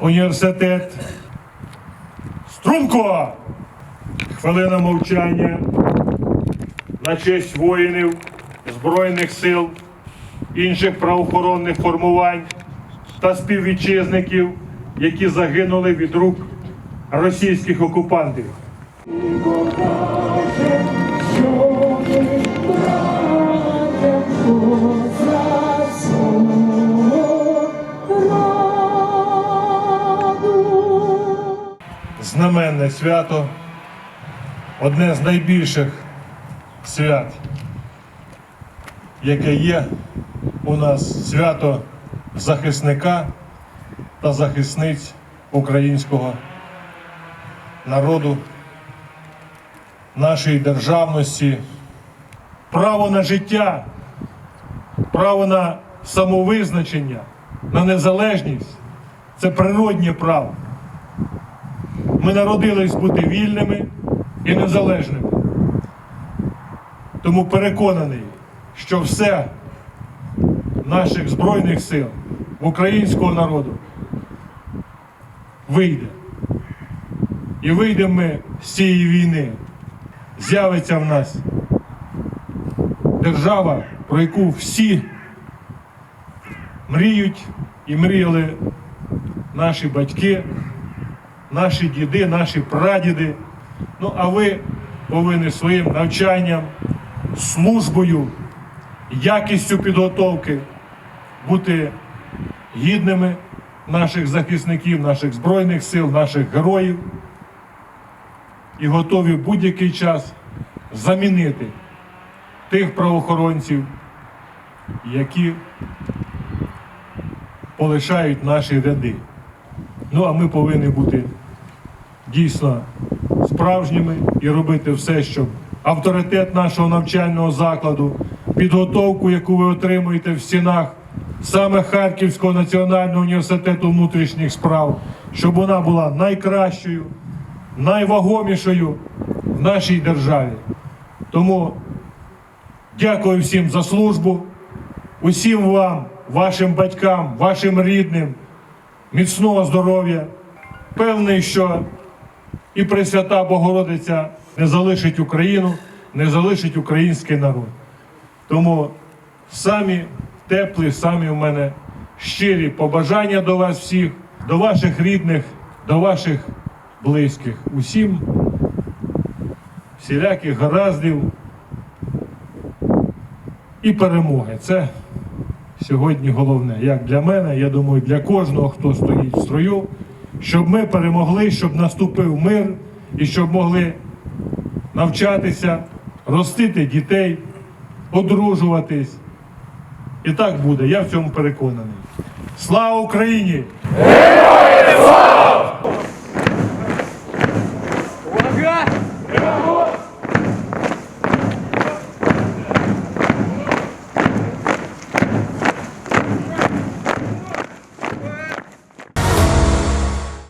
університет. Струнко! Хвилина мовчання на честь воїнів Збройних сил, інших правоохоронних формувань та співвітчизників, які загинули від рук російських окупантів. Знаменне свято, одне з найбільших свят, яке є у нас свято захисника та захисниць українського народу, нашої державності, право на життя, право на самовизначення, на незалежність це природнє право. Ми народились бути вільними і незалежними. Тому переконаний, що все наших Збройних сил, українського народу вийде. І вийдемо ми з цієї війни. З'явиться в нас держава, про яку всі мріють і мріяли наші батьки наші діди, наші прадіди. Ну, а ви повинні своїм навчанням, службою, якістю підготовки бути гідними наших захисників, наших Збройних сил, наших героїв і готові в будь-який час замінити тих правоохоронців, які полишають наші ряди. Ну а ми повинні бути дійсно справжніми і робити все, щоб авторитет нашого навчального закладу, підготовку, яку ви отримуєте в стінах саме Харківського національного університету внутрішніх справ, щоб вона була найкращою, найвагомішою в нашій державі. Тому дякую всім за службу, усім вам, вашим батькам, вашим рідним міцного здоров'я. Певний, що і Пресвята Богородиця не залишить Україну, не залишить український народ. Тому самі теплі, самі в мене щирі побажання до вас всіх, до ваших рідних, до ваших близьких. Усім всіляких гараздів і перемоги. Це сьогодні головне, як для мене, я думаю, для кожного, хто стоїть в строю, щоб ми перемогли, щоб наступив мир і щоб могли навчатися, ростити дітей, одружуватись. І так буде, я в цьому переконаний. Слава Україні! Героям слава!